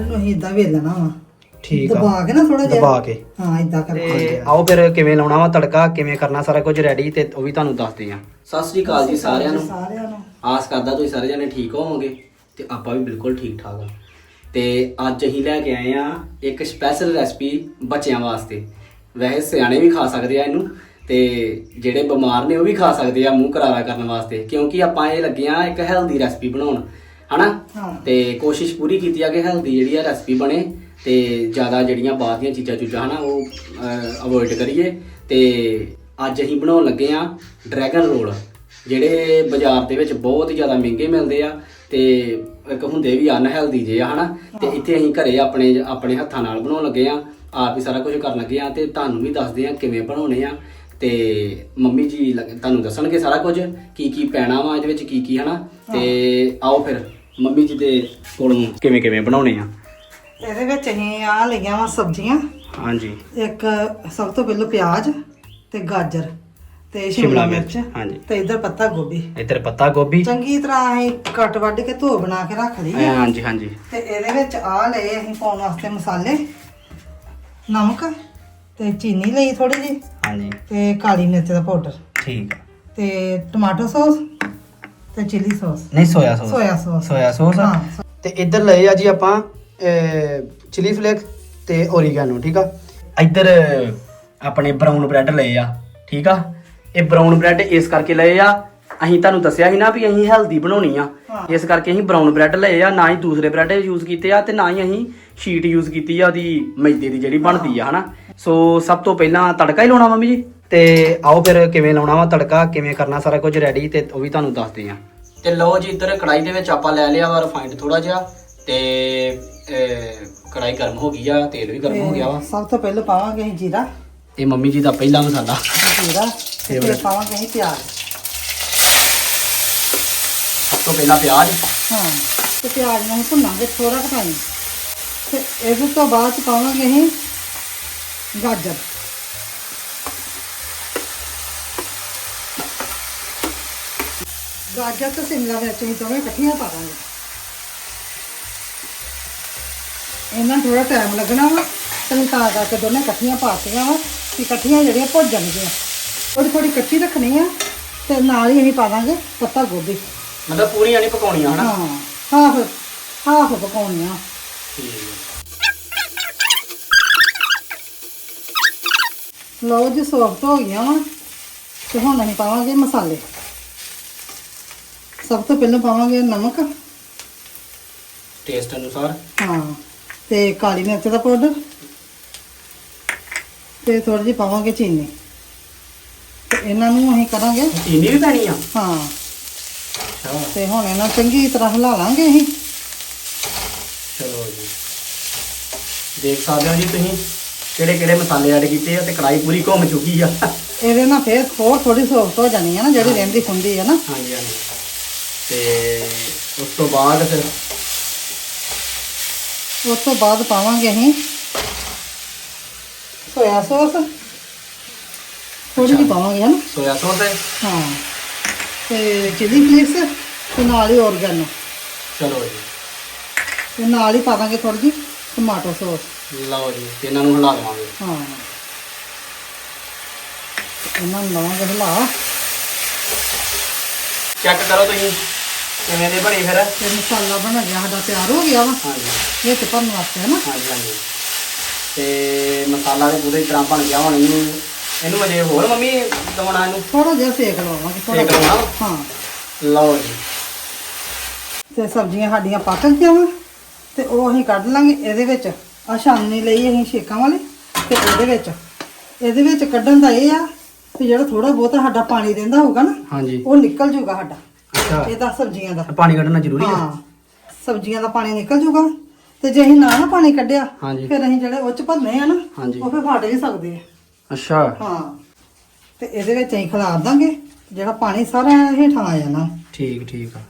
Bread ਨੂੰ ਅਸੀਂ ਇਦਾਂ ਵੇਲਣਾ ਵਾ। ਠੀਕ ਆ। ਦਬਾ ਕੇ ਨਾ ਥੋੜਾ ਜਿਹਾ। ਦਬਾ ਕੇ। ਹਾਂ ਇਦਾਂ ਕਰਕੇ। ਤੇ ਆਓ ਫਿਰ ਕਿਵੇਂ ਲਾਉਣਾ ਵਾ ਤੜਕਾ ਕਿਵੇਂ ਕਰਨਾ ਸਾਰਾ ਕੁਝ ਰੈਡੀ ਤੇ ਉਹ ਵੀ ਤੁਹਾਨੂੰ ਦੱਸਦੇ ਆ। ਸਤਿ ਸ੍ਰੀ ਅਕਾਲ ਜੀ ਸਾਰਿਆਂ ਨੂੰ। ਸਾਰਿਆਂ ਨੂੰ। ਆਸ ਕਰਦਾ ਤੁਸੀਂ ਸਾਰੇ ਜਣੇ ਠੀਕ ਹੋਵੋਗੇ ਤੇ ਆਪਾਂ ਵੀ ਬਿਲਕੁਲ ਠੀਕ ਠਾਕ ਆ। ਤੇ ਅੱਜ ਅਸੀਂ ਲੈ ਕੇ ਆਏ ਆ ਇੱਕ ਸਪੈਸ਼ਲ ਰੈਸਪੀ ਬੱਚਿਆਂ ਵਾਸਤੇ। ਵੈਸੇ ਸਿਆਣੇ ਵੀ ਖਾ ਸਕਦੇ ਆ ਇਹਨੂੰ ਤੇ ਜਿਹੜੇ ਬਿਮਾਰ ਨੇ ਉਹ ਵੀ ਖਾ ਸਕਦੇ ਆ ਮੂੰਹ ਕਰਾਰਾ ਕਰਨ ਵਾਸਤੇ। ਕਿਉਂਕਿ ਆਪਾਂ ਇਹ ਲੱਗੇ ਆ ਇੱਕ ਹੈਲਦੀ ਰੈਸਪੀ ਬਣਾਉਣ। ਹਨਾ। ਤੇ ਕੋਸ਼ਿਸ਼ ਪੂਰੀ ਕੀਤੀ ਆ ਕਿ ਹੈਲਦੀ ਜਿਹੜੀ ਆ ਰੈਸਪੀ ਬਣੇ ਤੇ ਜ਼ਿਆਦਾ ਜਿਹੜੀਆਂ ਬਾਹਰ ਦੀਆਂ ਚੀਜ਼ਾਂ ਚੂਜ਼ਾਂ ਹਨਾ ਉਹ ਅਵੋਇਡ ਕਰੀਏ। ਤੇ ਅੱਜ ਅਸੀਂ ਬਣਾਉਣ ਲੱਗੇ ਆ ਡਰੈਗਨ ਰੋਲ ਜਿਹੜੇ ਬਾਜ਼ਾਰ ਦੇ ਵਿੱਚ ਬਹੁਤ ਜ਼ਿਆਦਾ ਮਹਿੰਗੇ ਮਿਲਦੇ ਆ ਤੇ ਇੱਕ ਹੁੰਦੇ ਵੀ ਅਨਹੈਲਦੀ ਜੇ ਆ ਹਨਾ। ਤੇ ਇੱਥੇ ਅਸੀਂ ਘਰੇ ਆਪਣੇ ਆਪਣੇ ਹੱਥਾਂ ਨਾਲ ਬਣਾਉਣ ਲੱਗੇ ਆ ਆਪ ਹੀ ਸਾਰਾ ਕੁਝ ਕਰਨ ਲੱਗੇ ਆ ਤੇ ਤੁਹਾਨੂੰ ਵੀ ਦੱਸਦੇ ਆ ਕਿਵੇਂ ਬਣਾਉਣੇ ਆ। ਤੇ ਮੰਮੀ ਜੀ ਤੁਹਾਨੂੰ ਦੱਸਣਗੇ ਸਾਰਾ ਕੁਝ ਕੀ ਕੀ ਪੈਣਾ ਵਾ ਇਹਦੇ ਵਿੱਚ ਕੀ ਕੀ ਹਨਾ। ਤੇ ਆਓ ਫਿਰ। ਮੰਮੀ ਜੀ ਦੇ ਕੋਲੋਂ ਕਿਵੇਂ ਕਿਵੇਂ ਬਣਾਉਣੇ ਆ? ਇਹਦੇ ਵਿੱਚ ਅਸੀਂ ਆ ਲਈਆਂ ਵਾ ਸਬਜ਼ੀਆਂ। ਹਾਂਜੀ। ਇੱਕ ਸਭ ਤੋਂ ਪਹਿਲਾਂ ਪਿਆਜ਼ ਤੇ ਗਾਜਰ ਤੇ ਸ਼ਿਮਲਾ ਮਿਰਚ, ਹਾਂਜੀ। ਤੇ ਇਧਰ ਪੱਤਾ ਗੋਭੀ। ਇੱਧਰ ਪੱਤਾ ਗੋਭੀ। ਚੰਗੀ ਤਰ੍ਹਾਂ ਅਸੀਂ ਕੱਟ ਵੱਢ ਕੇ ਧੋ ਬਣਾ ਕੇ ਰੱਖ ਲਈ ਹਾਂਜੀ ਹਾਂਜੀ। ਤੇ ਇਹਦੇ ਵਿੱਚ ਆ ਲਏ ਅਸੀਂ ਪਾਉਣ ਵਾਸਤੇ ਮਸਾਲੇ ਨਮਕ ਤੇ ਚੀਨੀ ਲਈ ਥੋੜੀ ਜੀ ਹਾਂਜੀ। ਤੇ ਕਾਲੀ ਮਿਰਚ ਦਾ ਪਾਊਡਰ। ਠੀਕ ਤੇ ਟਮਾਟੋ ਸੌਸ ਤੇ ਚਿਲੀ ਸੌਸ ਨਹੀਂ soya sauce soya sauce soya sauce ਹਾਂ ਤੇ ਇੱਧਰ ਲਏ ਆ ਜੀ ਆਪਾਂ ਚਿਲੀ ਫਲੇਕ ਤੇ ਓਰੀਗਾਨੋ ਠੀਕ ਆ? ਇੱਧਰ ਆਪਣੇ ਬਰਾਊਨ ਬ੍ਰੈਡ ਲਏ ਆ ਠੀਕ ਆ? ਇਹ ਬਰਾਊਨ ਬ੍ਰੈਡ ਇਸ ਕਰਕੇ ਲਏ ਆ ਅਸੀਂ ਤੁਹਾਨੂੰ ਦੱਸਿਆ ਸੀ ਨਾ ਵੀ ਅਸੀਂ ਹੈਲਦੀ ਬਣਾਉਣੀ ਆ। ਇਸ ਕਰਕੇ ਅਸੀਂ ਬਰਾਊਨ ਬ੍ਰੈਡ ਲਏ ਆ ਨਾ ਹੀ ਦੂਸਰੇ ਬ੍ਰੈਡ ਯੂਜ਼ ਕੀਤੇ ਆ ਤੇ ਨਾ ਹੀ ਅਸੀਂ ਸ਼ੀਟ ਯੂਜ਼ ਕੀਤੀ ਆ ਉਹਦੀ ਮੈਦੇ ਦੀ ਜਿਹੜੀ ਬਣਦੀ ਆ ਹਨਾ? ਸੋ ਸਭ ਤੋਂ ਪਹਿਲਾਂ ਤੜਕਾ ਹੀ ਲਾਉਣਾ ਮੰਮੀ ਜੀ? ਤੇ ਆਓ ਫਿਰ ਕਿਵੇਂ ਲਾਉਣਾ ਵਾ ਤੜਕਾ ਕਿਵੇਂ ਕਰਨਾ ਸਾਰਾ ਕੁਝ ਰੈਡੀ ਤੇ ਉਹ ਵੀ ਤੁਹਾਨੂੰ ਦੱਸਦੇ ਆ ਤੇ ਲਓ ਜੀ ਇੱਧਰ ਕੜਾਈ ਦੇ ਵਿੱਚ ਆਪਾਂ ਲੈ ਲਿਆ ਵਾ ਰਿਫਾਈਂਡ ਥੋੜਾ ਜਿਹਾ ਤੇ ਕੜਾਈ ਗਰਮ ਹੋ ਗਈ ਆ ਤੇਲ ਵੀ ਗਰਮ ਹੋ ਗਿਆ ਵਾ। ਸਭ ਤੋਂ ਪਹਿਲਾਂ ਪਾਵਾਂਗੇ ਅਸੀਂ ਜੀਰਾ। ਇਹ ਮੰਮੀ ਜੀ ਦਾ ਪਹਿਲਾ ਮਸਾਲਾ। ਜੀਰਾ ਤੇ ਫਿਰ ਪਾਵਾਂਗੇ ਅਸੀਂ ਪਿਆਜ਼। ਸਭ ਤੋਂ ਪਹਿਲਾਂ ਪਿਆਜ਼। ਹਾਂ ਤੇ ਪਿਆਜ਼ ਨੂੰ ਅਸੀਂ ਭੁੰਨਾਂਗੇ ਥੋੜਾ ਕੁ ਟਾਈਮ ਤੇ ਇਹਦੇ ਤੋਂ ਬਾਅਦ ਪਾਵਾਂਗੇ ਅਸੀਂ ਗਾਜਰ। ਗਾਜਰ ਤੇ ਸ਼ਿਮਲਾ ਮਿਰਚ ਅਸੀਂ ਦੋਵੇਂ ਇਕੱਠੀਆਂ ਪਾ ਦਾਂਗੇ। ਇਹਨਾਂ ਥੋੜਾ ਟਾਈਮ ਲੱਗਣਾ ਵਾ ਤੇ ਤਾਂ ਕਰਕੇ ਦੋਨੇ ਇਕੱਠੀਆਂ ਪਾਤੀਆਂ ਵਾ ਕਿ ਇਕੱਠੀਆਂ ਜਿਹੜੀਆਂ ਭੁੱਜ ਜਾਣਗੀਆਂ। ਥੋੜੀ ਥੋੜੀ ਕੱਚੀ ਰੱਖਣੀ ਆ ਤੇ ਨਾਲ ਹੀ ਅਸੀਂ ਪਾ ਦਾਂਗੇ ਪੱਤਾ ਗੋਭੀ। ਮਤਲਬ ਪੂਰੀਆਂ ਨਹੀਂ ਪਕਾਉਣੀਆਂ ਹਨਾ? ਹਾਂ ਹਾਫ ਹਾਫ ਪਕਾਉਣੀਆਂ। ਲਓ ਜੀ ਸੌਫਟ ਹੋ ਗਈਆਂ ਵਾ ਤੇ ਹੁਣ ਅਸੀਂ ਪਾਵਾਂਗੇ ਮਸਾਲੇ। ਸਭ ਤੋਂ ਪਹਿਲਾਂ ਪਾਵਾਂਗੇ ਨਮਕ। ਟੇਸਟ ਅਨੁਸਾਰ। ਹਾਂ ਤੇ ਕਾਲੀ ਮਿਰਚ ਦਾ ਪਾਊਡਰ ਤੇ ਥੋੜੀ ਜਿਹੀ ਪਾਵਾਂਗੇ ਚੀਨੀ। ਤੇ ਇਹਨਾਂ ਨੂੰ ਅਸੀਂ ਕਰਾਂਗੇ। ਚੀਨੀ ਵੀ ਪੈਣੀ ਆ? ਹਾਂ। ਅੱਛਾ। ਤੇ ਹੁਣ ਇਹਨਾਂ ਚੰਗੀ ਤਰ੍ਹਾਂ ਹਿਲਾ ਲਾਂਗੇ ਅਸੀਂ। ਚਲੋ ਜੀ। ਦੇਖ ਸਕਦੇ ਹੋ ਜੀ ਤੁਸੀਂ ਕਿਹੜੇ ਕਿਹੜੇ ਮਸਾਲੇ ਐਡ ਕੀਤੇ ਆ ਤੇ ਕੜਾਈ ਪੂਰੀ ਘੁੰਮ ਚੁੱਕੀ ਆ। ਇਹਦੇ ਨਾਲ ਫੇਰ ਹੋਰ ਥੋੜੀ ਸੌਫਟ ਹੋ ਜਾਣੀ ਹੈ ਨਾ ਜਿਹੜੀ ਰਹਿੰਦੀ ਖੁੰਦੀ ਹੈ ਨਾ। ਹਾਂਜੀ ਹਾਂਜੀ। ਤੇ ਉਸ ਤੋਂ ਬਾਅਦ ਫਿਰ ਉਸ ਤੋਂ ਬਾਅਦ ਪਾਵਾਂਗੇ ਅਸੀਂ ਸੋਇਆ ਸੌਸ ਥੋੜੀ ਜਿਹੀ ਪਾਵਾਂਗੇ ਹਨਾ? ਸੋਇਆ ਸੌਸ ਹੈ? ਹਾਂ। ਤੇ ਚਿਲੀ ਫਲੇਕਸ ਤੇ ਨਾਲ ਹੀ ਔਰਗੈਨੋ ਚਲੋ ਜੀ। ਤੇ ਨਾਲ ਹੀ ਪਾਵਾਂਗੇ ਥੋੜੀ ਜਿਹੀ ਟਮਾਟੋ ਸੌਸ ਲਓ ਜੀ ਤੇ ਇਹਨਾਂ ਨੂੰ ਹਿਲਾ ਦੇਵਾਂਗੇ। ਹਾਂ। ਇਹਨਾਂ ਨੂੰ ਲਵਾਂਗੇ ਹਿਲਾ। ਚੈੱਕ ਕਰੋ ਤੁਸੀਂ। ਕਿਵੇਂ ਦੇ ਬਣੀ ਫਿਰ? ਤੇ ਮਸਾਲਾ ਬਣ ਗਿਆ ਸਾਡਾ ਤਿਆਰ ਹੋ ਗਿਆ ਵਾ। ਹਾਂਜੀ। ਇਹ ਤੇ ਭਰਨ ਵਾਸਤੇ ਹਨਾ ਹਾਂਜੀ ਹਾਂਜੀ। ਤੇ ਮਸਾਲਾ ਵੀ ਪੂਰੀ ਤਰ੍ਹਾਂ ਬਣ ਗਿਆ ਹੁਣ ਇਹਨੂੰ ਇਹਨੂੰ ਅਜੇ ਹੋਰ ਮੰਮੀ ਦਵਾਉਣਾ ਇਹਨੂੰ? ਥੋੜਾ ਜਿਹਾ ਸੇਕ ਲਵਾਵਾਂਗੇ ਥੋੜਾ ਸੇਕ ਲਵਾਉਣਾ? ਹਾਂ। ਲਓ ਜੀ। ਤੇ ਸਬਜ਼ੀਆਂ ਸਾਡੀਆਂ ਪੱਕ ਗਈਆਂ ਵਾ। ਤੇ ਉਹ ਅਸੀਂ ਕੱਢ ਲਾਂਗੇ ਇਹਦੇ ਵਿੱਚ। ਆ ਛਾਨਣੀ ਲਈ ਅਸੀਂ ਛੇਕਾਂ ਵਾਲੀ। ਤੇ ਇਹਦੇ ਵਿੱਚ। ਇਹਦੇ ਵਿੱਚ ਕੱਢਣ ਦਾ ਇਹ ਆ ਕਿ ਜਿਹੜਾ ਥੋੜਾ ਬਹੁਤਾ ਸਾਡਾ ਪਾਣੀ ਰਹਿੰਦਾ ਹੋਊਗਾ ਨਾ ਹਾਂਜੀ। ਉਹ ਨਿਕਲ ਜੂਗਾ ਸਾਡਾ। ਅੱਛਾ। ਇਹ ਤਾਂ ਸਬਜ਼ੀਆਂ ਦਾ। ਪਾਣੀ ਕੱਢਣਾ ਜ਼ਰੂਰੀ ਹੈ ਹਾਂ ਸਬਜ਼ੀਆਂ ਦਾ ਪਾਣੀ ਨਿਕਲ ਜੂਗਾ ਤੇ ਜੇ ਅਸੀਂ ਨਾ ਨਾ ਪਾਣੀ ਕੱਢਿਆ ਹਾਂਜੀ। ਫਿਰ ਅਸੀਂ ਜਿਹੜੇ ਉਹ ਚ ਭਰਨੇ ਆ ਨਾ ਹਾਂਜੀ। ਉਹ ਫਿਰ ਫਟ ਵੀ ਸਕਦੇ ਆ। ਅੱਛਾ। ਹਾਂ। ਤੇ ਇਹਦੇ ਵਿੱਚ ਅਸੀਂ ਖਿਲਾਰ ਦਾਂਗੇ ਜਿਹੜਾ ਪਾਣੀ ਸਾਰਾ ਹੇਠਾਂ ਆ ਜਾਣਾ। ਠੀਕ ਠੀਕ ਆ।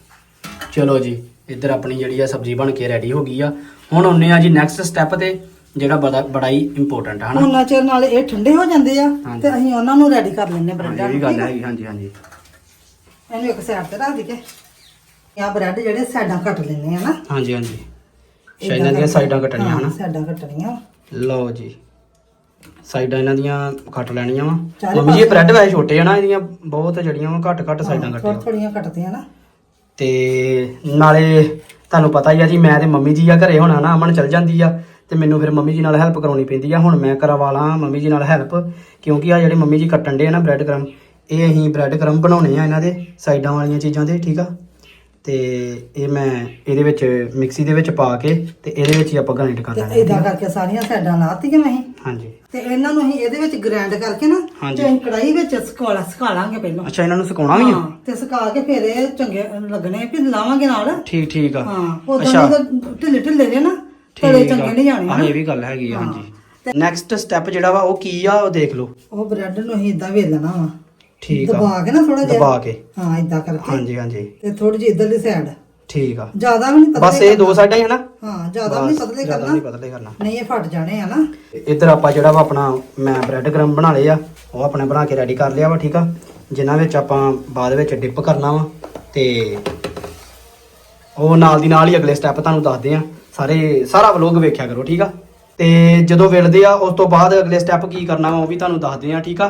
ਚਲੋ ਜੀ ਇੱਧਰ ਆਪਣੀ ਜਿਹੜੀ ਆ ਸਬਜ਼ੀ ਬਣ ਕੇ ਰੈਡੀ ਹੋ ਗਈ ਆ। ਹੁਣ ਆਉਂਦੇ ਆ ਜੀ ਨੈਕਸਟ ਸਟੈਪ ਤੇ ਜਿਹੜਾ ਬੜਾ ਬੜਾ ਹੀ ਇੰਪੋਰਟੈਂਟ ਹੈ ਹਨਾ? ਉਹਨਾਂ ਚਿਰ ਨਾਲ ਇਹ ਠੰਡੇ ਹੋ ਜਾਂਦੇ ਆ ਹਾਂਜੀ। ਤੇ ਅਸੀਂ ਉਹਨਾਂ ਨੂੰ ਰੈਡੀ ਕਰ ਲੈਂਦੇ ਹਾਂ, ਬ੍ਰੈਡਾਂ ਇਹ ਨੂੰ ਗੱਲ ਠੀਕ ਆ? ਹੈ ਹਾਂਜੀ ਹਾਂਜੀ। ਇਹਨੂੰ ਇੱਕ ਸਾਈਡ ਤੇ ਰੱਖ ਦਈਏ। ਆ ਬ੍ਰੈਡ ਜਿਹੜੇ ਸਾਈਡਾਂ ਕੱਟ ਲੈਣੇ ਆ ਨਾ। ਹਾਂਜੀ ਹਾਂਜੀ। ਅੱਛਾ ਇਹਨਾਂ ਦੀਆਂ ਸਾਈਡਾਂ ਕੱਟਣੀਆਂ ਹਨਾ। ਸਾਈਡਾਂ ਕੱਟਣੀਆਂ। ਲਓ ਜੀ। ਸਾਈਡਾਂ ਇਹਨਾਂ ਦੀਆਂ ਕੱਟ ਲੈਣੀਆਂ ਵਾ। ਮੰਮੀ ਜੀ ਬ੍ਰੈਡ ਵੈਸੇ ਛੋਟੇ ਆ ਨਾ ਇਹਦੀਆਂ ਬਹੁਤ ਜੜੀਆਂ ਵਾ ਘੱਟ ਘੱਟ ਸਾਈਡਾਂ ਕੱਟੀਆਂ। ਥੋੜੀਆਂ ਕੱਟਦੀਆਂ ਨਾ। ਤੇ ਨਾਲੇ ਤੁਹਾਨੂੰ ਪਤਾ ਹੀ ਆ ਜੀ ਮੈਂ ਤੇ ਮੰਮੀ ਜੀ ਆ ਘਰੇ ਹੋਣਾ ਨਾ ਅਮਨ ਚਲ ਜਾਂਦੀ ਆ। ਤੇ ਮੈਨੂੰ ਫਿਰ ਮੰਮੀ ਜੀ ਨਾਲ ਹੈਲਪ ਕਰਾਉਣੀ ਪੈਂਦੀ ਆ। ਹੁਣ ਮੈਂ ਕਰਵਾ ਲਾਂ ਮੰਮੀ ਜੀ ਨਾਲ ਹੈਲਪ ਕਿਉਂਕਿ ਆ ਜਿਹੜੇ ਮੰਮੀ ਜੀ ਕੱਟਣ ਦੇ ਆ ਨਾ ਬ੍ਰੈਡ ਕਰਮ ਇਹ ਅਸੀਂ ਬ੍ਰੈਡ ਕਰਮ ਬਣਾਉਣੇ ਆ ਇਹਨਾਂ ਦੇ ਸਾਈਡਾਂ ਵਾਲੀਆਂ ਚੀਜ਼ਾਂ ਦੇ ਠੀਕ ਆ? ਤੇ ਇਹ ਮੈਂ ਇਹਦੇ ਵਿੱਚ ਮਿਕਸੀ ਦੇ ਵਿੱਚ ਪਾ ਕੇ ਤੇ ਇਹਦੇ ਵਿੱਚ ਹੀ ਆਪਾਂ ਗ੍ਰਾਈਂਡ ਕਰ ਤੇ ਲੈਣੇ ਇਦਾਂ ਕਰਕੇ ਸਾਰੀਆਂ ਸਾਈਡਾਂ ਲਾਤੀਆਂ ਅਸੀਂ। ਹਾਂਜੀ। ਤੇ ਇਹਨਾਂ ਨੂੰ ਅਸੀਂ ਇਹਦੇ ਵਿੱਚ ਗ੍ਰਾਈਂਡ ਕਰਕੇ ਨਾ ਹਾਂਜੀ। ਤੇ ਅਸੀਂ ਕੜਾਈ ਵਿੱਚ ਸੁਕਾ ਸੁਕਾ ਲਾਂਗੇ ਪਹਿਲਾਂ। ਅੱਛਾ ਇਹਨਾਂ ਨੂੰ ਸੁਕਾਉਣਾ ਵੀ ਆ? ਹਾਂ, ਤੇ ਸੁਕਾ ਕੇ ਫਿਰ ਇਹ ਚੰਗੇ ਲੱਗਣੇ ਫਿਰ ਲਾਵਾਂਗੇ ਨਾਲ। ਠੀਕ ਠੀਕ ਆ। ਹਾਂ ਉਦੋਂ ਅੱਛਾ। ਤਾਂ ਢਿੱਲੇ ਢਿੱਲੇ ਨੇ ਨਾ ਤਲੇ ਠੀਕ ਚੰਗੇ ਨਹੀਂ ਜਾਣੇ ਹਾਂ। ਇਹ ਵੀ ਗੱਲ ਹੈਗੀ ਆ ਹਾਂਜੀ। ਨੈਕਸਟ ਸਟੈਪ ਜਿਹੜਾ ਵਾ ਉਹ ਕੀ ਆ ਉਹ ਦੇਖ ਲਓ। ਉਹ ਬ੍ਰੈਡ ਨੂੰ ਅਸੀਂ ਇਦਾਂ ਵੇਲਣਾ ਵਾ। ਠੀਕ ਆ। ਦਬਾ ਕੇ ਨਾ ਥੋੜਾ ਜਿਹਾ। ਦਬਾ ਕੇ। ਹਾਂ ਇਦਾਂ ਕਰਕੇ। ਹਾਂਜੀ ਹਾਂਜੀ। ਤੇ ਥੋੜੀ ਜਿਹੀ ਇਧਰਲੀ ਸਾਈਡ ਠੀਕ ਆ। ਜ਼ਿਆਦਾ ਵੀ ਨਹੀਂ ਪਤਲੇ ਬਸ ਇਹ ਦੋ ਸਾਈਡਾਂ ਹੀ ਹੈ ਨਾ ਹਾਂ ਜ਼ਿਆਦਾ ਵੀ ਨਹੀਂ ਪਤਲੇ ਜ਼ਿਆਦਾ ਕਰਨਾ। ਨਹੀਂ ਪਤਲੇ ਕਰਨਾ। ਨਹੀਂ ਇਹ ਫਟ ਜਾਣੇ ਆ ਨਾ। ਇੱਧਰ ਆਪਾਂ ਜਿਹੜਾ ਵਾ ਆਪਣਾ ਮੈਂ ਬ੍ਰੈਡ ਕ੍ਰਮ ਬਣਾ ਲਏ ਆ ਉਹ ਆਪਣੇ ਬਣਾ ਕੇ ਰੈਡੀ ਕਰ ਲਿਆ ਵਾ ਠੀਕ ਆ? ਜਿਨ੍ਹਾਂ ਵਿੱਚ ਆਪਾਂ ਬਾਅਦ ਵਿੱਚ ਡਿਪ ਕਰਨਾ ਵਾ ਤੇ ਉਹ ਨਾਲ ਦੀ ਨਾਲ ਹੀ ਅਗਲੇ ਸਟੈਪ ਤੁਹਾਨੂੰ ਦੱਸਦੇ ਆ। ਸਾਰੇ ਸਾਰਾ ਵਲੋਗ ਵੇਖਿਆ ਕਰੋ ਠੀਕ ਆ? ਤੇ ਜਦੋਂ ਵਿਲਦੇ ਆ ਉਸ ਤੋਂ ਬਾਅਦ ਅਗਲੇ ਸਟੈਪ ਕੀ ਕਰਨਾ ਵਾ ਉਹ ਵੀ ਤੁਹਾਨੂੰ ਦੱਸਦੇ ਆ ਠੀਕ ਆ?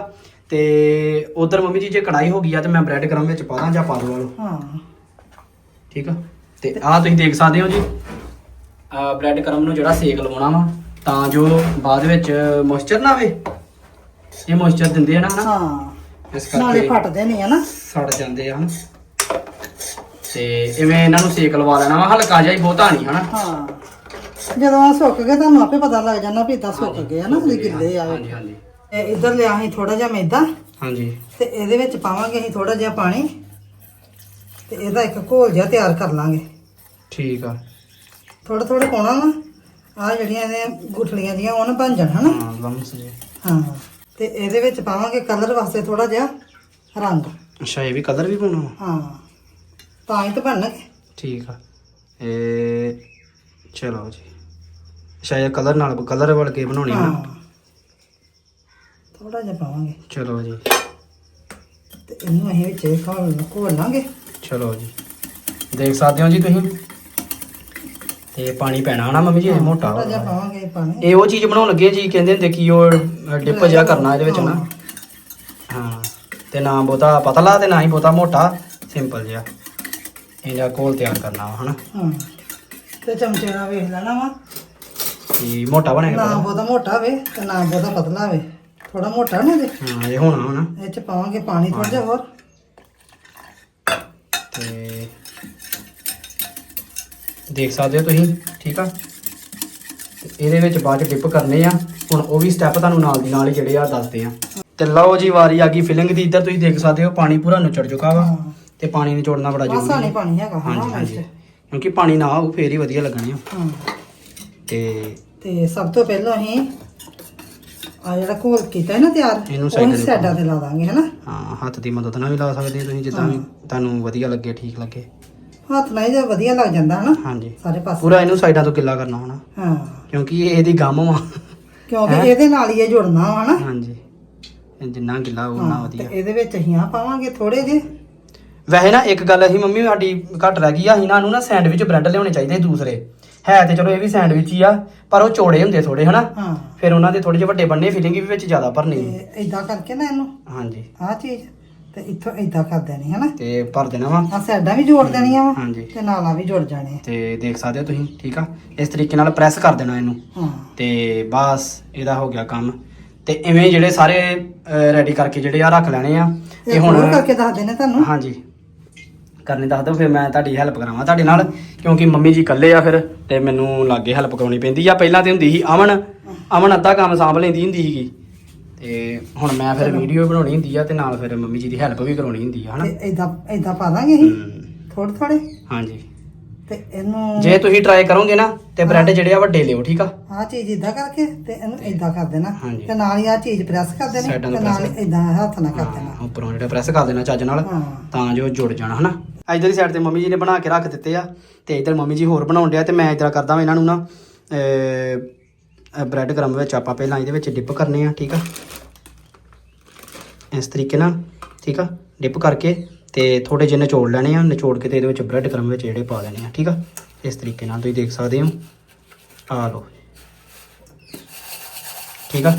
ਤੇ ਉਧਰ ਮੰਮੀ ਜੀ ਜੇ ਕੜਾਈ ਹੋ ਗਈ ਆ ਤੇ ਮੈਂ ਬ੍ਰੈਡ ਕ੍ਰਮ ਵਿੱਚ ਪਾ ਦਾਂ ਜਾਂ ਪਾ ਦਵਾਂ ਲਓ ਹਾਂ। ਠੀਕ ਆ? ਤੇ ਆਹ ਤੁਸੀਂ ਦੇਖ ਸਕਦੇ ਹੋ ਜੀ। ਆ ਬ੍ਰੈਡ ਕਰਮ ਨੂੰ ਜਿਹੜਾ ਸੇਕ ਲਵਾਉਣਾ ਵਾ ਤਾਂ ਜੋ ਬਾਅਦ ਵਿੱਚ ਮੋਇਸਚਰ ਨਾ ਆਵੇ। ਇਹ ਮੋਇਸਚਰ ਦਿੰਦੇ ਆ ਨਾ ਹਨਾ? ਹਾਂ। ਇਸ ਨਾਲੇ ਕਰਕੇ ਫਟਦੇ ਨਹੀਂ ਆ ਨਾ। ਸੜ ਜਾਂਦੇ ਆ ਹਨਾ? ਤੇ ਇਵੇਂ ਇਹਨਾਂ ਨੂੰ ਸੇਕ ਲਵਾ ਲੈਣਾ ਵਾ ਹਲਕਾ ਜਿਹਾ ਹੀ ਬਹੁਤਾ ਨਹੀਂ ਹਨਾ? ਹਾਂ। ਜਦੋਂ ਆ ਸੁੱਕ ਗਏ ਤੁਹਾਨੂੰ ਆਪੇ ਪਤਾ ਲੱਗ ਜਾਂਦਾ ਵੀ ਇਦਾਂ ਸੁੱਕ ਗਏ ਆ ਨਾ ਵੀ ਗਿੱਲੇ ਆ। ਹਾਂਜੀ ਹਾਂਜੀ। ਇਹ ਇੱਧਰ ਲਿਆ ਅਸੀਂ ਥੋੜਾ ਜਿਹਾ ਮੈਦਾ। ਹਾਂਜੀ। ਤੇ ਇਹਦੇ ਵਿੱਚ ਪਾਵਾਂਗੇ ਅਸੀਂ ਥੋੜਾ ਜਿਹਾ ਪਾਣੀ। ਤੇ ਇਹਦਾ ਇੱਕ ਘੋਲ ਜਿਹਾ ਤਿਆਰ ਕਰ ਲਾਂਗੇ। ਠੀਕ ਆ। ਥੋੜਾ ਥੋੜਾ ਪਾਉਣਾ ਵਾ ਆ ਜਿਹੜੀਆਂ ਇਹਦੇ ਗੁਠਲੀਆਂ ਜੀਆਂ ਉਹ ਨਾ ਬਣ ਜਾਣ ਹਨਾ? ਹਾਂ ਲੰਮਸ ਜੇ ਹਾਂ ਤੇ ਇਹਦੇ ਵਿੱਚ ਪਾਵਾਂਗੇ ਕਲਰ ਵਾਸਤੇ ਥੋੜਾ ਜਿਹਾ ਰੰਗ। ਅੱਛਾ ਇਹ ਵੀ ਕਲਰ ਵੀ ਪਾਉਣਾ ਵਾ? ਹਾਂ ਤਾਂ ਹੀ ਤਾਂ ਬਣਨਗੇ ਠੀਕ ਆ। ਇਹ ਚਲੋ ਜੀ। ਅੱਛਾ ਇਹ ਕਲਰ ਨਾਲ ਕਲਰ ਵੜ ਕੇ ਬਣਾਉਣੀ ਹਾਂ। ਨਾ ਥੋੜਾ ਜਿਹਾ ਪਾਵਾਂਗੇ। ਚਲੋ ਜੀ। ਤੇ ਇਹਨੂੰ ਅਸੀਂ ਵਿੱਚ ਘੋਲ ਘੋਲ ਲਾਂਗੇ। ਚਲੋ ਜੀ। ਦੇਖ ਸਕਦੇ ਹੋ ਜੀ ਤੁਸੀਂ? ਤੇ ਪਾਣੀ ਪੈਣਾ ਹਨਾ ਮੰਮੀ ਜੀ ਇਹ ਮੋਟਾ ਥੋੜਾ ਜਿਹਾ। ਪਾਵਾਂਗੇ ਪਾਣੀ। ਇਹ ਉਹ ਚੀਜ਼ ਬਣਾਉਣ ਲੱਗੇ ਜੀ ਕਹਿੰਦੇ ਹੁੰਦੇ ਕਿ ਉਹ ਡਿਪ ਜਿਹਾ ਕਰਨਾ ਇਹਦੇ ਵਿੱਚ ਨਾ। ਹਾਂ। ਤੇ ਨਾ ਬਹੁਤਾ ਪਤਲਾ ਤੇ ਨਾ ਹੀ ਬਹੁਤਾ ਮੋਟਾ ਸਿੰਪਲ ਜਿਹਾ। ਇਹਦਾ ਘੋਲ ਤਿਆਰ ਕਰਨਾ ਵਾ ਹਨਾ। ਹਾਂ ਤੇ ਚਮਚੇ ਨਾਲ ਵੇਖ ਲੈਣਾ ਵਾ। ਕਿ ਮੋਟਾ ਬਣੇਗਾ ਨਾ? ਬਹੁਤਾ ਮੋਟਾ ਹੋਵੇ ਤੇ ਨਾ ਬਹੁਤਾ ਪਤਲਾ ਹੋਵੇ। ਥੋੜਾ ਮੋਟਾ ਨਾ ਦੇ ਹਾਂ ਇਹ ਹੋਣਾ ਹਨਾ ਇਹ ਚ ਪਾਵਾਂਗੇ ਪਾਣੀ ਥੋੜਾ ਜਿਹਾ ਹੋਰ। ਤੇ ਦੇਖ ਸਕਦੇ ਹੋ ਤੁਸੀਂ ਠੀਕ ਆ? ਤੇ ਇਹਦੇ ਵਿੱਚ ਬਾਅਦ ਚ ਡਿਪ ਕਰਨੇ ਆ। ਹੁਣ ਉਹ ਵੀ ਸਟੈਪ ਤੁਹਾਨੂੰ ਨਾਲ ਦੀ ਨਾਲ ਹੀ ਜਿਹੜੇ ਆ ਦੱਸਦੇ ਆ। ਤੇ ਲਓ ਜੀ ਵਾਰੀ ਆ ਗਈ ਫਿਲਿੰਗ ਦੀ। ਇੱਧਰ ਤੁਸੀਂ ਦੇਖ ਸਕਦੇ ਹੋ ਪਾਣੀ ਪੂਰਾ ਨੁਚੜ ਚੁੱਕਾ ਵਾ। ਤੇ ਪਾਣੀ ਨਿਚੋੜਨਾ ਬੜਾ ਜ਼ਰੂਰੀ ਹੈ ਨਹੀਂ ਪਾਣੀ ਹੈਗਾ ਹਾਂ ਹਾਂਜੀ। ਹਾਂਜੀ ਕਿਉਂਕਿ ਪਾਣੀ ਨਾ ਹੋਊ ਫੇਰ ਹੀ ਵਧੀਆ ਲੱਗਣੇ ਆ। ਤੇ ਤੇ ਸਭ ਤੋਂ ਪਹਿਲਾਂ ਅਸੀਂ ਆ ਜਿਹੜਾ ਘੋਲ ਕੀਤਾ ਹੈ ਨਾ ਤਿਆਰ ਇਹਨੂੰ ਸਾਈਡਾਂ ਤੇ ਸਾਈਡਾਂ ਤੇ ਲਾ ਦਾਂਗੇ ਹਨਾ? ਹਾਂ ਹੱਥ ਦੀ ਮਦਦ ਨਾਲ ਵੀ ਲਾ ਸਕਦੇ ਹੋ ਤੁਸੀਂ ਜਿੱਦਾਂ ਵੀ ਤੁਹਾਨੂੰ ਵਧੀਆ ਲੱਗੇ ਠੀਕ ਲੱਗੇ। ਹੱਥ ਨਾਲ ਜੇ ਵਧੀਆ ਲੱਗ ਜਾਂਦਾ ਹਨਾ? ਹਾਂਜੀ। ਸਾਰੇ ਪਾਸੇ। ਪੂਰਾ ਇਹਨੂੰ ਸਾਈਡਾਂ ਤੋਂ ਗਿੱਲਾ ਕਰਨਾ ਹੋਣਾ। ਹਾਂ। ਕਿਉਂਕਿ ਇਹ ਇਹਦੀ ਗਮ ਵਾ। ਕਿਉਂਕਿ? ਇਹਦੇ ਨਾਲ ਹੀ ਇਹ ਜੁੜਨਾ ਵਾ ਹਨਾ? ਹਾਂਜੀ। ਜਿੰਨਾ ਗਿੱਲਾ ਉਹਨਾਂ ਹਾਂ, ਤੇ ਵਧੀਆ। ਇਹਦੇ ਵਿੱਚ ਅਸੀਂ ਆ ਪਾਵਾਂਗੇ ਥੋੜੇ ਜਿਹੇ। ਵੈਸੇ ਨਾ ਇੱਕ ਗੱਲ ਅਸੀਂ ਮੰਮੀ ਸਾਡੀ ਘੱਟ ਰਹਿ ਗਈ ਆ। ਅਸੀਂ ਇਹਨਾਂ ਨੂੰ ਨਾ ਸੈਂਡਵਿਚ ਬ੍ਰੈਡ ਲਿਆਉਣੇ ਚਾਹੀਦੇ ਦੂਸਰੇ। ਹੈ ਤੇ ਚਲੋ ਇਹ ਵੀ ਸੈਂਡਵਿਚ ਹੀ ਆ ਪਰ ਉਹ ਚੌੜੇ ਹੁੰਦੇ ਥੋੜੇ ਹਨਾ? ਹਾਂ। ਫਿਰ ਉਹਨਾਂ ਦੇ ਥੋੜੇ ਜਿਹੇ ਵੱਡੇ ਬੰਨੇ ਫਿਲਿੰਗ ਵੀ ਵਿੱਚ ਜ਼ਿਆਦਾ ਭਰਨੀ। ਤੇ ਇਦਾਂ ਕਰਕੇ ਨਾ ਇਹਨੂੰ। ਹਾਂਜੀ। ਆਹ ਚੀਜ਼ ਤੇ ਇੱਥੋਂ ਇਦਾਂ ਕਰ ਦੇਣੀ ਹਨਾ? ਤੇ ਭਰ ਦੇਣਾ ਵਾ। ਆ ਸਾਈਡਾਂ ਵੀ ਜੋੜ ਦੇਣੀਆਂ ਵਾ ਹਾਂਜੀ। ਤੇ ਨਾਲਾਂ ਵੀ ਜੁੜ ਜਾਣੇ ਤੇ ਦੇਖ ਸਕਦੇ ਹੋ ਤੁਸੀਂ ਠੀਕ ਆ? ਇਸ ਤਰੀਕੇ ਨਾਲ ਪ੍ਰੈਸ ਕਰ ਦੇਣਾ ਇਹਨੂੰ। ਹਾਂ। ਤੇ ਬਸ ਇਹਦਾ ਹੋ ਗਿਆ ਕੰਮ। ਤੇ ਇਵੇਂ ਜਿਹੜੇ ਸਾਰੇ ਰੈਡੀ ਕਰਕੇ ਜਿਹੜੇ ਆ ਰੱਖ ਲੈਣੇ ਆ ਤੇ ਇਹ ਹੁਣ ਕਰਕੇ ਦੱਸ ਦੇਣੇ ਤੁਹਾਨੂੰ? ਹਾਂਜੀ। ਕਰਨੇ ਦੱਸ ਦਿਓ ਫਿਰ ਮੈਂ ਤੁਹਾਡੀ ਹੈਲਪ ਕਰਾਵਾਂ ਤੁਹਾਡੇ ਨਾਲ ਕਿਉਂਕਿ ਮੰਮੀ ਜੀ ਇਕੱਲੇ ਆ ਫਿਰ ਤੇ ਮੈਨੂੰ ਲਾਗੇ ਹੈਲਪ ਕਰਾਉਣੀ ਪੈਂਦੀ ਆ। ਪਹਿਲਾਂ ਤੇ ਹੁੰਦੀ ਸੀ ਅਮਨ ਅਮਨ ਅੱਧਾ ਕੰਮ ਸਾਂਭ ਲੈਂਦੀ ਹੁੰਦੀ ਸੀਗੀ। ਤੇ ਹੁਣ ਮੈਂ ਫਿਰ ਵੀਡੀਓ ਬਣਾਉਣੀ ਹੁੰਦੀ ਆ ਤੇ ਨਾਲ ਫਿਰ ਮੰਮੀ ਜੀ ਦੀ ਹੈਲਪ ਵੀ ਕਰਾਉਣੀ ਹੁੰਦੀ ਆ ਹਨਾ? ਇਦਾਂ ਇਦਾਂ ਪਾ ਦਾਂਗੇ ਅਸੀਂ? ਥੋੜੇ ਥੋੜੇ ਹਾਂਜੀ। ਤੇ ਇਹਨੂੰ ਜੇ ਤੁਸੀਂ ਟਰਾਈ ਕਰੋਗੇ ਨਾ ਤੇ ਬ੍ਰੈਡ ਜਿਹੜੇ ਆ ਵੱਡੇ ਲਿਓ ਠੀਕ ਆ? ਆਹ ਚੀਜ਼ ਇਦਾਂ ਕਰਕੇ ਤੇ ਇਹਨੂੰ ਇਦਾਂ ਕਰ ਦੇਣਾ। ਹਾਂਜੀ। ਤੇ ਨਾਲ ਹੀ ਆਹ ਚੀਜ਼ ਪ੍ਰੈਸ ਕਰ ਦੇਣੀ ਸਾਈਡਾਂ ਤੇ ਤੋਂ ਨਾਲ ਇਦਾਂ ਹੱਥ ਨਾਲ ਕਰ ਦੇਣਾ। ਹਾਂ, ਉੱਪਰੋਂ ਜਿਹੜਾ ਪ੍ਰੈਸ ਕਰ ਦੇਣਾ ਚੱਜ ਨਾਲ ਹਾਂ। ਤਾਂ ਜੋ ਜੁੜ ਜਾਣ ਹਨਾ? ਇਧਰ ਦੀ ਸਾਈਡ ਤੇ ਮੰਮੀ ਜੀ ਨੇ ਬਣਾ ਕੇ ਰੱਖ ਦਿੱਤੇ ਆ ਤੇ ਇਧਰ ਮੰਮੀ ਜੀ ਹੋਰ ਬਣਾਉਣ ਡਿਆ ਤੇ ਮੈਂ ਇਧਰ ਕਰਦਾ ਵਾਂ ਇਹਨਾਂ ਨੂੰ ਨਾ ਬ੍ਰੈਡ ਕਰਮ ਵਿੱਚ ਆਪਾਂ ਪਹਿਲਾਂ ਇਹਦੇ ਵਿੱਚ ਡਿਪ ਕਰਨੇ ਆ, ਠੀਕ ਆ? ਇਸ ਤਰੀਕੇ ਨਾਲ, ਠੀਕ ਆ? ਡਿਪ ਕਰਕੇ ਤੇ ਥੋੜੇ ਜਿਹੇ ਨਿਚੋੜ ਲੈਣੇ ਆ, ਨਿਚੋੜ ਕੇ ਤੇ ਇਹਦੇ ਵਿੱਚ ਬ੍ਰੈਡ ਕਰਮ ਵਿੱਚ ਜਿਹੜੇ ਪਾ ਦੇਣੇ ਆ, ਠੀਕ ਆ? ਇਸ ਤਰੀਕੇ ਨਾਲ ਤੁਸੀਂ ਦੇਖ ਸਕਦੇ ਹੋ। ਆ ਲਓ ਠੀਕ ਆ?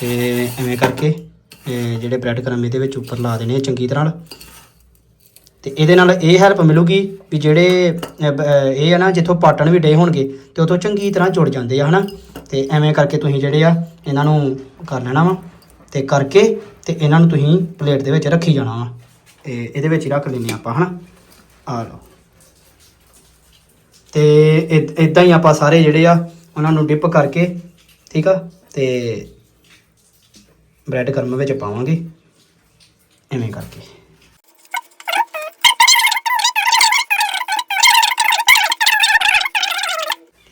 ਤੇ ਐਵੇਂ ਕਰਕੇ ਜਿਹੜੇ ਬ੍ਰੈਡ ਕਰਮ ਇਹਦੇ ਵਿੱਚ ਉੱਪਰ ਲਾ ਦੇਣੇ ਆ ਚੰਗੀ ਤਰ੍ਹਾਂ। ਨਾਲ ਤੇ ਇਹਦੇ ਨਾਲ ਇਹ ਹੈਲਪ ਮਿਲੂਗੀ ਵੀ ਜਿਹੜੇ ਇਹ ਆ ਨਾ ਜਿੱਥੋਂ ਪਾਟਣ ਵੀ ਡੇ ਹੋਣਗੇ ਤੇ ਉਥੋਂ ਚੰਗੀ ਤਰ੍ਹਾਂ ਜੁੜ ਜਾਂਦੇ ਆ, ਹਨਾ? ਤੇ ਐਵੇਂ ਕਰਕੇ ਤੁਸੀਂ ਜਿਹੜੇ ਆ, ਇਹਨਾਂ ਨੂੰ ਕਰ ਲੈਣਾ ਵਾ। ਤੇ ਕਰਕੇ ਤੇ ਇਹਨਾਂ ਨੂੰ ਤੁਸੀਂ ਪਲੇਟ ਦੇ ਵਿੱਚ ਰੱਖੀ ਜਾਣਾ ਵਾ। ਤੇ ਇਹਦੇ ਵਿੱਚ ਹੀ ਰੱਖ ਲੈਨੇ ਆਪਾਂ, ਹਨਾ? ਆ ਲਓ। ਤੇ ਇਦਾਂ ਹੀ ਆਪਾਂ ਸਾਰੇ ਜਿਹੜੇ ਆ, ਉਹਨਾਂ ਨੂੰ ਡਿਪ ਕਰਕੇ, ਠੀਕ ਆ? ਤੇ ਬ੍ਰੈਡ ਕਰਮ ਵਿੱਚ ਪਾਵਾਂਗੇ। ਐਵੇਂ ਕਰਕੇ।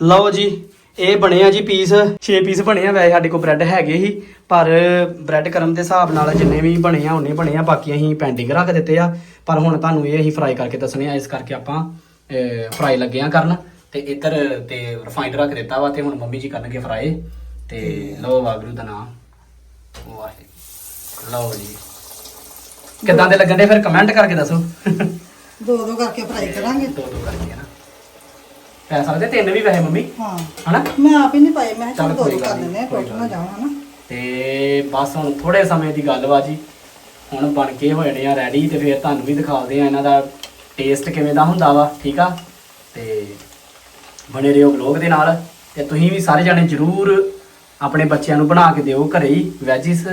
ਲਓ ਜੀ ਇਹ ਬਣੇ ਆ ਜੀ ਪੀਸ 6 ਪੀਸ ਬਣੇ ਆ ਵੈਸੇ ਸਾਡੇ ਕੋਲ ਬ੍ਰੈਡ ਹੈਗੇ ਹੀ ਪਰ ਬ੍ਰੈਡ ਕਰਮ ਦੇ ਹਿਸਾਬ ਨਾਲ ਜਿੰਨੇ ਵੀ ਬਣੇ ਆ ਉਹਨੇ ਬਣੇ ਆ ਬਾਕੀ ਅਸੀਂ ਪੈਂਡਿੰਗ ਰੱਖ ਦਿੱਤੇ ਆ। ਪਰ ਹੁਣ ਤੁਹਾਨੂੰ ਇਹ ਅਸੀਂ ਫਰਾਈ ਕਰਕੇ ਦੱਸਣੇ ਆ ਇਸ ਕਰਕੇ ਆਪਾਂ ਫਰਾਈ ਲੱਗੇ ਆ ਕਰਨ। ਤੇ ਇੱਧਰ ਤੇ ਰਿਫਾਈਨਡ ਰੱਖ ਦਿੱਤਾ ਵਾ ਤੇ ਹੁਣ ਮੰਮੀ ਜੀ ਕਰਨਗੇ ਫਰਾਈ ਤੇ ਲਓ ਵਾਗਰੂ ਦਾ ਨਾਮ। ਵਾਹਿਗੁਰੂ। ਲਓ ਜੀ। ਕਿੱਦਾਂ ਦੇ ਲੱਗਣ ਦੇ ਫਿਰ ਕਮੈਂਟ ਕਰਕੇ ਦੱਸੋ। ਦੋ ਦੋ ਕਰਕੇ ਫਰਾਈ ਕਰਾਂਗੇ। ਦੋ ਦੋ ਕਰਕੇ ਨਾ। ਪੈ ਸਕਦੇ ਤਿੰਨ ਵੀ ਵੈਸੇ ਮੰਮੀ। ਹਾਂ। ਹਨਾ? ਮੈਂ ਆਪ ਹੀ ਨਹੀਂ ਪਾਏ ਮੈਂ ਕਿਹਾ ਚੱਲ ਚੱਲ ਦੋ ਕੋਈ ਦੋ ਗੱਲ ਕਰ ਨੀ, ਲੈਣੇ ਕੋਈ ਟੁੱਟ ਨਾ। ਜਾਵਾਂ ਹਨਾ? ਤੇ ਬਸ ਹੁਣ ਥੋੜੇ ਸਮੇਂ ਦੀ ਗੱਲ ਵਾ ਜੀ। ਹੁਣ ਬਣ ਕੇ ਨੇ ਆ ਰੈਡੀ ਤੇ ਫਿਰ ਤੁਹਾਨੂੰ ਵੀ ਦਿਖਾਉਂਦੇ ਆ ਇਹਨਾਂ ਦਾ ਟੇਸਟ ਕਿਵੇਂ ਦਾ ਹੁੰਦਾ ਵਾ ਠੀਕ ਆ? ਤੇ ਬਣੇ ਰਹੋ ਵਲੌਗ ਦੇ ਨਾਲ ਤੇ ਤੁਸੀਂ ਵੀ ਸਾਰੇ ਜਾਣੇ ਜਰੂਰ ਆਪਣੇ ਬੱਚਿਆਂ ਨੂੰ ਬਣਾ ਕੇ ਦਿਓ ਘਰੇ ਹੀ ਵੈਜਿਸ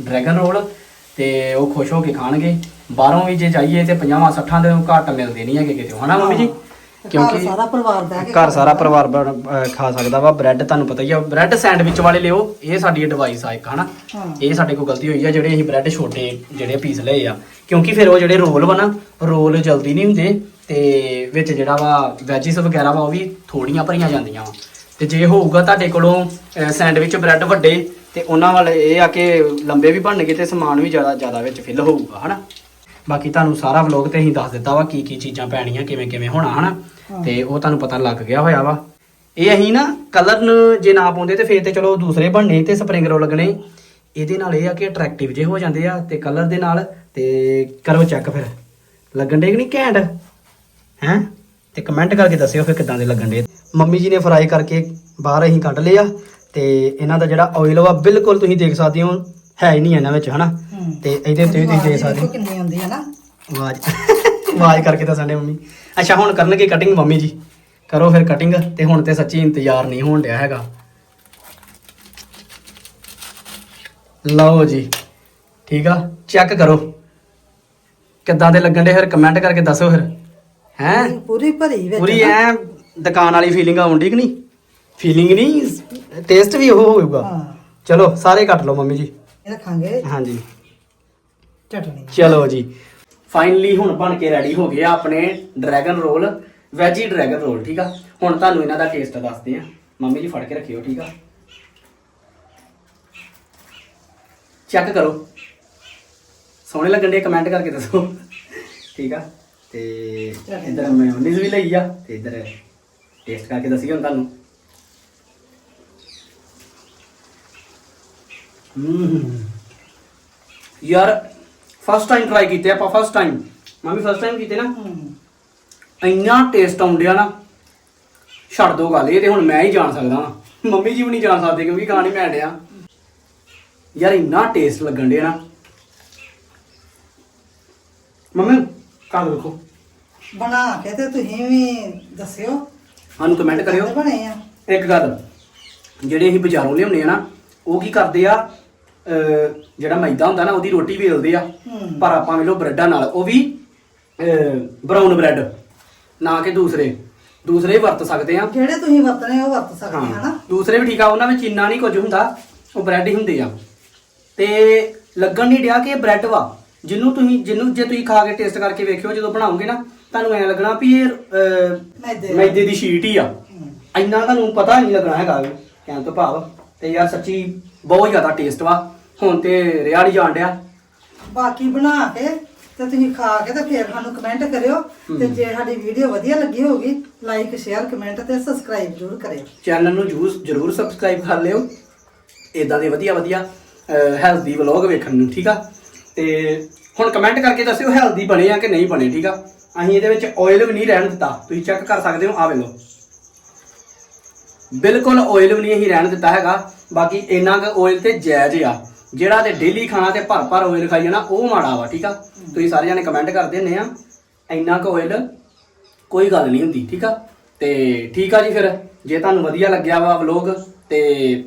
ਡਰੈਗਨ ਰੋਲ ਤੇ ਉਹ ਖੁਸ਼ ਹੋ ਕੇ ਖਾਣਗੇ। ਬਾਹਰੋਂ ਵੀ ਜੇ ਜਾਈਏ ਤੇ 50 60 ਦੇ ਘੱਟ ਮਿਲਦੇ ਨਹੀਂ ਹੈਗੇ ਕਿਤੇ। ਹਨਾ ਮੰਮੀ ਜੀ? ਕਿਉਂਕਿ ਸਾਰਾ ਪਰਿਵਾਰ ਬਹਿ ਕੇ ਘਰ ਸਾਰਾ ਪਰਿਵਾਰ ਬਣ- ਅਹ ਖਾ ਸਕਦਾ ਵਾ ਬ੍ਰੈਡ ਤੁਹਾਨੂੰ ਪਤਾ ਹੀ ਆ ਬ੍ਰੈਡ ਸੈਂਡਵਿਚ ਵਾਲੇ ਲਿਓ ਇਹ ਸਾਡੀ ਐਡਵਾਈਸ ਆ ਇੱਕ ਹਨਾ? ਹਾਂ। ਇਹ ਸਾਡੇ ਕੋਲ ਗਲਤੀ ਹੋਈ ਆ ਜਿਹੜੇ ਅਸੀਂ ਬ੍ਰੈਡ ਛੋਟੇ ਜਿਹੜੇ ਪੀਸ ਲਏ ਆ। ਕਿਉਂਕਿ ਫਿਰ ਉਹ ਜਿਹੜੇ ਰੋਲ ਵਾ ਨਾ ਰੋਲ ਜਲਦੀ ਨਹੀਂ ਹੁੰਦੇ ਤੇ ਵਿੱਚ ਜਿਹੜਾ ਵਾ ਵੈਜਿਸ ਵਗੈਰਾ ਵਾ ਉਹ ਵੀ ਥੋੜੀਆਂ ਭਰੀਆਂ ਜਾਂਦੀਆਂ ਵਾ। ਤੇ ਜੇ ਹੋਊਗਾ ਤੁਹਾਡੇ ਕੋਲੋਂ ਸੈਂਡਵਿਚ ਬ੍ਰੈਡ ਵੱਡੇ ਤੇ ਉਹਨਾਂ ਵਾਲੇ ਇਹ ਆ ਕਿ ਲੰਬੇ ਵੀ ਬਣਨਗੇ ਤੇ ਸਮਾਨ ਵੀ ਜ਼ਿਆਦਾ ਜ਼ਿਆਦਾ ਵਿੱਚ ਫਿਲ ਹੋਊਗਾ ਹਨਾ? ਬਾਕੀ ਤੁਹਾਨੂੰ ਸਾਰਾ ਵਲੌਗ ਤੇ ਅਸੀਂ ਦੱਸ ਦਿੱਤਾ ਵਾ ਕੀ ਕੀ ਚੀਜ਼ਾਂ ਪੈਣੀਆਂ ਕਿਵੇਂ ਕਿਵੇਂ ਹੋਣਾ ਹਨਾ? ਤੇ ਉਹ ਤੁਹਾਨੂੰ ਪਤਾ ਲੱਗ ਗਿਆ ਹੋਇਆ ਵਾ। ਇਹ ਅਸੀਂ ਨਾ ਕਲਰ ਨੂੰ ਜੇ ਨਾ ਪਾਉਂਦੇ ਤੇ ਫੇਰ ਤੇ ਚਲੋ ਦੂਸਰੇ ਬਣਨੇ ਤੇ ਸਪਰਿੰਗ ਰੋਲ ਲੱਗਣੇ। ਇਹਦੇ ਨਾਲ ਇਹ ਆ ਕਿ ਅਟਰੈਕਟਿਵ ਜੇ ਹੋ ਜਾਂਦੇ ਆ ਤੇ ਕਲਰ ਦੇ ਨਾਲ ਤੇ ਕਰੋ ਚੈੱਕ ਫਿਰ। ਲੱਗਣ ਦੇ ਕਿ ਨਹੀਂ ਘੈਂਟ? ਹੈ? ਤੇ ਕਮੈਂਟ ਕਰਕੇ ਦੱਸਿਓ ਫਿਰ ਕਿਦਾਂ ਦੇ ਲੱਗਣ ਦੇ ਮੰਮੀ ਜੀ ਨੇ ਫਰਾਈ ਕਰਕੇ ਬਾਹਰ ਅਸੀਂ ਕੱਢ ਲਿਆ ਤੇ ਇਹਨਾਂ ਦਾ ਜਿਹੜਾ ਆਇਲ ਵਾ ਬਿਲਕੁਲ ਤੁਸੀਂ ਦੇਖ ਸਕਦੇ ਹੋ। ਹੈ ਹੀ ਨਹੀਂ ਇਹਨਾਂ ਵਿੱਚ ਹਨਾ। ਤੇ ਇਹਦੇ ਉੱਤੇ ਵੀ ਤੁਸੀਂ ਦੇਖ ਸਕਦੇ ਕਿੰਨੀ ਆਉਂਦੀ ਹੈ ਨਾ। ਆਵਾਜ਼। ਆਵਾਜ਼ ਕਰਕੇ ਦੱਸਣ ਦੇ ਮੰਮੀ। ਅੱਛਾ ਹੁਣ ਕਰਨਗੇ ਕਟਿੰਗ ਮੰਮੀ ਜੀ। ਕਰੋ ਫਿਰ ਕਟਿੰਗ ਤੇ ਹੁਣ ਤੇ ਸੱਚੀ ਇੰਤਜ਼ਾਰ ਨਹੀਂ ਹੋਣ ਡਿਆ ਹੈਗਾ। ਲਓ ਜੀ ਠੀਕ ਆ? ਚੈੱਕ ਕਰੋ। ਕਿੱਦਾਂ ਦੇ ਲੱਗਣ ਦੇ ਫਿਰ? ਕਮੈਂਟ ਕਰਕੇ ਦੱਸੋ ਫਿਰ। ਹੈ? ਪੂਰੀ ਭਰੀ ਵਿੱਚ ਪੂਰੀ। ਐ ਦੁਕਾਨ ਵਾਲੀ ਫੀਲਿੰਗ ਆਉਂਦੀ ਕਿ ਨਹੀਂ? ਫੀਲਿੰਗ ਨਹੀਂ? ਟੇਸਟ ਵੀ ਉਹ ਹੋਊਗਾ। ਚਲੋ ਸਾਰੇ ਕੱਟ ਲਓ ਮੰਮੀ ਜੀ। ਰੱਖਾਂਗੇ। ਹਾਂਜੀ। ਚਟਨੀ। ਚਲੋ ਜੀ। ਫਾਈਨਲੀ ਹੁਣ ਬਣ ਕੇ ਰੈਡੀ ਹੋ ਗਏ ਆ ਆਪਣੇ dragon roll veggie dragon roll ਠੀਕ ਆ? ਹੁਣ ਤੁਹਾਨੂੰ ਇਹਨਾਂ ਦਾ ਟੇਸਟ ਦੱਸਦੇ ਆ। ਮੰਮੀ ਜੀ ਫੜ ਕੇ ਰੱਖਿਓ ਠੀਕ ਆ? ਚੈੱਕ ਕਰੋ। ਸੋਹਣੇ ਲੱਗਣ ਦੇ ਕਮੈਂਟ ਕਰਕੇ ਦੱਸੋ। ਠੀਕ ਆ? ਤੇ ਇਧਰ ਮੈਯੋਨੀਜ਼ ਵੀ ਲਈ ਆ ਤੇ ਇਧਰ ਟੇਸਟ ਕਰਕੇ ਦੱਸੀਏ ਹੁਣ ਤੁਹਾਨੂੰ। ਹੂੰ। ਯਾਰ ਫਸਟ ਟਾਈਮ ਟਰਾਈ ਕੀਤੇ ਆਪਾਂ ਫਸਟ ਟਾਈਮ ਮੈਂ ਵੀ ਫਸਟ ਟਾਈਮ ਕੀਤੇ ਨਾ? ਇੰਨਾ ਟੇਸਟ ਆਉਂਦਿਆ ਨਾ। ਛੱਡ ਦੋ ਗੱਲ ਇਹ ਤੇ ਹੁਣ ਮੈਂ ਹੀ ਜਾਣ ਸਕਦਾ ਹਾਂ ਮੰਮੀ ਜੀ ਵੀ ਨਹੀਂ ਜਾਣ ਸਕਦੇ ਕਿਉਂਕਿ ਖਾਣ ਮੈਂ ਡਿਆ। ਯਾਰ ਇੰਨਾ ਟੇਸਟ ਲੱਗਣ ਡਿਆ ਨਾ। ਮੰਮੀ ਕਾਲ ਰੱਖੋ? ਬਣਾ ਕੇ ਤੇ ਤੁਸੀਂ ਵੀ ਦੱਸਿਓ। ਸਾਨੂੰ ਕਮੈਂਟ ਕਰਿਓ। ਬਣੇ ਆ? ਇੱਕ ਗੱਲ ਜਿਹੜੇ ਅਸੀਂ ਬਾਜ਼ਾਰੋਂ ਲਿਆਉਂਦੇ ਆ ਨਾ ਉਹ ਕੀ ਕਰਦੇ ਆ? ਅਹ, ਜਿਹੜਾ ਮੈਦਾ ਹੁੰਦਾ ਨਾ ਉਹਦੀ ਰੋਟੀ ਵੇਲਦੇ ਆ। ਹੂੰ। ਪਰ ਆਪਾਂ ਵੇਲੋ ਬ੍ਰੈਡਾਂ ਨਾਲ। ਉਹ ਵੀ ਬਰਾਊਨ ਬ੍ਰੈਡ ਨਾ ਕਿ ਦੂਸਰੇ। ਦੂਸਰੇ ਵਰਤ ਸਕਦੇ ਆ। ਜਿਹੜੇ ਤੁਸੀਂ ਵਰਤਣੇ ਉਹ ਵਰਤ ਸਕਦੇ ਆ ਨਾ ਦੂਸਰੇ ਵੀ ਠੀਕ ਆ ਉਹਨਾਂ ਵਿੱਚ ਇੰਨਾ ਨਹੀਂ ਕੁਝ ਹੁੰਦਾ। ਉਹ ਬ੍ਰੈਡ ਹੀ ਹੁੰਦੇ ਆ। ਤੇ ਲੱਗਣ ਨਹੀਂ ਡਿਆ ਕਿ ਇਹ ਬ੍ਰੈਡ ਵਾ। ਜਿਹਨੂੰ ਤੁਸੀਂ ਜਿਹਨੂੰ ਜੇ ਤੁਸੀਂ ਖਾ ਕੇ ਟੇਸਟ ਕਰਕੇ ਵੇਖਿਓ ਜਦੋਂ ਬਣਾਓਗੇ ਨਾ ਤੁਹਾਨੂੰ ਐ ਲੱਗਣਾ ਵੀ ਇਹ ਅਹ, ਮੈਦੇ ਮੈਦੇ ਦੀ ਸ਼ੀਟ ਹੀ ਆ। ਹੂੰ। ਇੰਨਾ ਤੁਹਾਨੂੰ ਪਤਾ ਨਹੀਂ ਲੱਗਣਾ ਹੈਗਾ ਕਹਿਣ ਤੋਂ ਭਾਵ ਤੇ ਯਾਰ ਸੱਚੀ ਬਹੁਤ ਜ਼ਿਆਦਾ ਟੇਸਟ ਵਾ। ਹੁਣ ਤੇ ਰਿਆ ਨਹੀਂ ਜਾਣ ਡਿਆ। ਬਾਕੀ ਬਣਾ ਕੇ ਤੇ ਤੁਸੀਂ ਖਾ ਕੇ ਤੇ ਫਿਰ ਸਾਨੂੰ ਕਮੈਂਟ ਕਰਿਓ ਤੇ ਜੇ ਸਾਡੀ ਵੀਡੀਓ ਵਧੀਆ ਲੱਗੀ ਹੋਊਗੀ ਲਾਈਕ ਸ਼ੇਅਰ ਕਮੈਂਟ ਤੇ ਸਬਸਕ੍ਰਾਈਬ ਜ਼ਰੂਰ ਕਰਿਓ। ਚੈਨਲ ਨੂੰ ਜਰੂਰ ਜਰੂਰ ਸਬਸਕ੍ਰਾਈਬ ਕਰ ਲਿਓ। ਇਦਾਂ ਦੇ ਵਧੀਆ ਵਧੀਆ ਹੈਲਦੀ ਵਲੌਗ ਵੇਖਣ ਨੂੰ ਠੀਕ ਆ? ਤੇ ਹੁਣ ਕਮੈਂਟ ਕਰਕੇ ਦੱਸਿਓ ਹੈਲਦੀ ਬਣੇ ਆ ਕਿ ਨਹੀਂ ਬਣੇ ਠੀਕ ਆ? ਅਸੀਂ ਇਹਦੇ ਵਿੱਚ ਆਇਲ ਵੀ ਨਹੀਂ ਰਹਿਣ ਦਿੱਤਾ। ਤੁਸੀਂ ਚੈੱਕ ਕਰ ਸਕਦੇ ਹੋ ਆ ਵੇਲੋ ਬਿਲਕੁਲ ਆਇਲ ਵੀ ਨਹੀਂ ਅਸੀਂ ਰਹਿਣ ਦਿੱਤਾ ਹੈਗਾ। ਬਾਕੀ ਇੰਨਾ ਕੁ ਆਇਲ ਤੇ ਜਾਇਜ਼ ਆ। ਜਿਹੜਾ ਤੇ ਡੇਲੀ ਖਾਣਾ ਤੇ ਭਰ ਭਰ ਓਇਲ ਖਾਈ ਜਾਣਾ, ਉਹ ਮਾੜਾ ਵਾ, ਠੀਕ ਆ? ਤੁਸੀਂ ਸਾਰੇ ਜਾਣੇ ਕਮੈਂਟ ਕਰਦੇ ਹੁੰਦੇ ਆ। ਇੰਨਾ ਕੁ ਓਇਲ ਕੋਈ ਗੱਲ ਨਹੀਂ ਹੁੰਦੀ, ਠੀਕ ਆ? ਤੇ ਠੀਕ ਆ ਜੀ ਫਿਰ, ਜੇ ਤੁਹਾਨੂੰ ਵਧੀਆ ਲੱਗਿਆ ਵਾ ਵਲੋਗ ਤੇ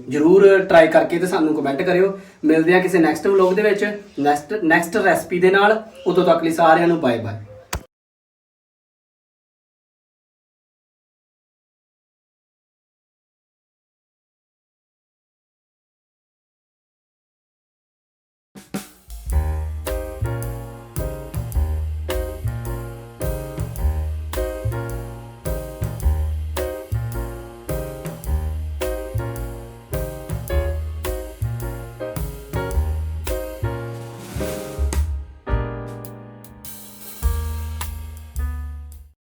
ਜਰੂਰ ਟਰਾਈ ਕਰਕੇ ਤੇ ਸਾਨੂੰ ਕਮੈਂਟ ਕਰਿਓ। ਮਿਲਦੇ ਆ ਕਿਸੇ ਨੈਕਸਟ ਵਲੋਗ ਦੇ ਵਿੱਚ ਨੈਕਸਟ ਨੈਕਸਟ ਰੈਸਪੀ ਦੇ ਨਾਲ। ਉਦੋਂ ਤੱਕ ਲਈ ਸਾਰਿਆਂ ਨੂੰ ਬਾਏ ਬਾਏ